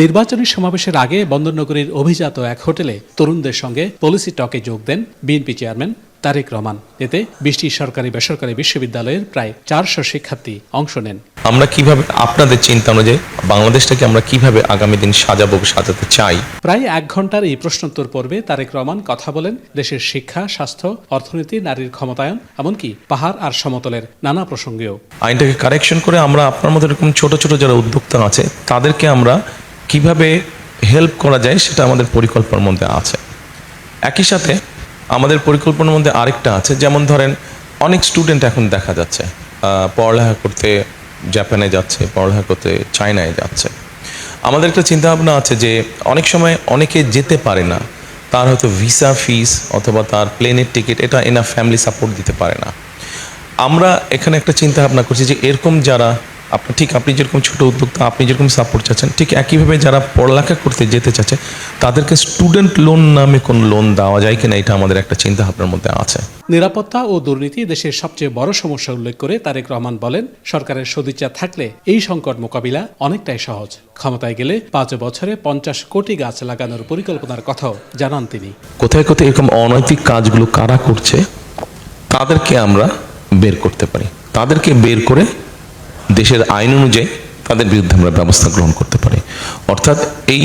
নির্বাচনী সমাবেশের আগে বন্দরনগরীর অভিজাত এক হোটেলে তরুণদের সঙ্গে পলিসি টকে যোগ দেন বিএনপি চেয়ারম্যান তারেক রহমান। এতে বিশটি সরকারি বেসরকারি বিশ্ববিদ্যালয়ের প্রায় চারশো শিক্ষার্থী অংশ নেন। আমরা কীভাবে আপনাদের চিন্তা অনুযায়ী বাংলাদেশটাকে আমরা কীভাবে আগামী দিন সাজাবো সাজাতে চাই? প্রায় এক ঘণ্টার এই প্রশ্নোত্তর পর্বে তারেক রহমান কথা বলেন দেশের শিক্ষা স্বাস্থ্য অর্থনীতি নারীর ক্ষমতায়ন এমনকি পাহাড় আর সমতলের নানা প্রসঙ্গেও। আইনটাকে কারেকশন করে আমরা আপনার মতো এরকম ছোট ছোট যারা উদ্যোক্তা আছে তাদেরকে আমরা কীভাবে হেল্প করা যায় সেটা আমাদের পরিকল্পনার মধ্যে আছে। একই সাথে আমাদের পরিকল্পনার মধ্যে আরেকটা আছে, যেমন ধরেন অনেক স্টুডেন্ট এখন দেখা যাচ্ছে পড়ালেখা করতে জাপানে যাচ্ছে, পড়ালেখা করতে চায়নায় যাচ্ছে। আমাদের একটা চিন্তাভাবনা আছে যে অনেক সময় অনেকে যেতে পারে না, তার হয়তো ভিসা ফিস অথবা তার প্লেনের টিকিট এটা এনা ফ্যামিলি সাপোর্ট দিতে পারে না। আমরা এখানে একটা চিন্তা ভাবনা করছি যে এরকম যারা আপনি ঠিক আপনি যেরকম ছোট উদ্যোক্তা আপনি যেরকম সাপোর্ট চাচ্ছেন ঠিক একইভাবে যারা পড়ালেখা করতে যেতে চাচ্ছে তাদেরকে স্টুডেন্ট লোন নামে কোন লোন দেওয়া যায় কিনা এটা আমাদের একটা চিন্তা ভাবনার মধ্যে আছে। নিরাপত্তা ও দুর্নীতি দেশের সবচেয়ে বড় সমস্যা উল্লেখ করে তারেক রহমান বলেন সরকারের সদিচ্ছা থাকলে এই সংকট মোকাবিলা অনেকটাই সহজ। ক্ষমতায় গেলে পাঁচ বছরে পঞ্চাশ কোটি গাছ লাগানোর পরিকল্পনার কথাও জানান তিনি। কোথায় কোথায় এরকম অনৈতিক কাজগুলো কারা করছে তাদেরকে আমরা বের করতে পারি। তাদেরকে বের করে দেশের আইন অনুযায়ী তাদের বিরুদ্ধে আমরা ব্যবস্থা গ্রহণ করতে পারি। অর্থাৎ এই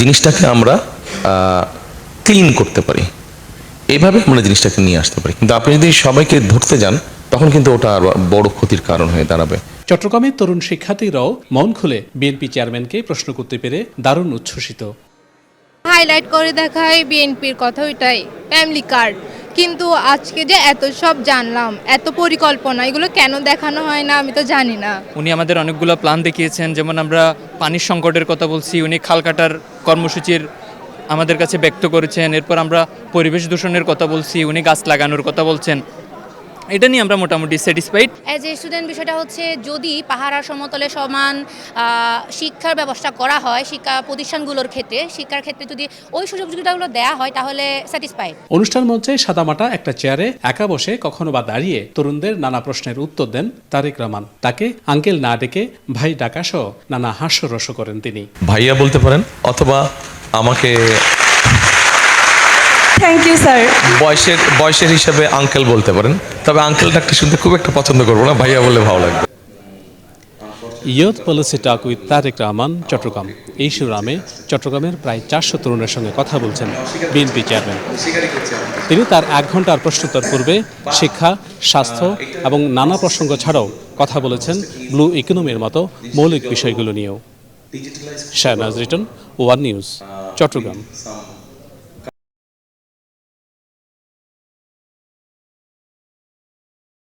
জিনিসটাকে আমরা ক্লিন করতে পারি। এইভাবে আমরা জিনিসটাকে নিয়ে আসতে পারি। কিন্তু আপনি যদি সবাইকে ধরতে যান তখন কিন্তু ওটা আর বড় ক্ষতির কারণ হয়ে দাঁড়াবে। চট্টগ্রামের তরুণ শিক্ষার্থীরাও মন খুলে বিএনপি চেয়ারম্যানকে প্রশ্ন করতে পেরে দারুণ উচ্ছ্বসিত। হাইলাইট করে দেখায় বিএনপির কথা ওইটাই ফ্যামিলি কার্ড। কিন্তু আজকে যে এত সব জানলাম, এত পরিকল্পনা, এগুলো কেন দেখানো হয় না আমি তো জানি না। উনি আমাদের অনেকগুলো প্ল্যান দেখিয়েছেন, যেমন আমরা পানির সংকটের কথা বলছি, উনি খাল কাটার কর্মসূচির আমাদের কাছে ব্যক্ত করেছেন, এরপর আমরা পরিবেশ দূষণের কথা বলছি, উনি গাছ লাগানোর কথা বলছেন। এটা নিয়ে আমরা মোটামুটি স্যাটিসফাইড অ্যাজ এ স্টুডেন্ট বিষয়টা হচ্ছে যদি পাহাড় আর সমতলে সমান শিক্ষার ব্যবস্থা করা হয় শিক্ষা প্রতিষ্ঠানগুলোর ক্ষেত্রে শিক্ষার ক্ষেত্রে যদি ওই সুযোগ সুবিধাগুলো দেওয়া হয় তাহলে স্যাটিসফাইড অনুষ্ঠান মঞ্চে সাদামাটা একটা চেয়ারে একা বসে কখনো বা দাঁড়িয়ে তরুণদের নানা প্রশ্নের উত্তর দেন তারেক রহমান। তাকে আঙ্কেল না ডেকে ভাই ডাকা সহ নানা হাস্যরস করেন তিনি। ভাইয়া বলতে পারেন অথবা আমাকে স্যার বয়সের বয়সের হিসাবে আঙ্কেল বলতে পারেন। তবে আঙ্কেল ডাকতে শুনতে খুব একটা পছন্দ করব না ভাইয়া বলে ভালো লাগবে। Youth policy talk with Tarique Rahman Chattogram এই শিরোনামে চট্টগ্রামের প্রায় চারশো তরুণের সঙ্গে কথা বলছেন বিএনপি চেয়ারম্যান তিনি তার এক ঘণ্টার প্রশ্নোত্তর পূর্বে শিক্ষা স্বাস্থ্য এবং নানা প্রসঙ্গ ছাড়াও কথা বলেছেন ব্লু ইকোনমির মতো মৌলিক বিষয়গুলো নিয়েও। Shahnaz Riton one news Chattogram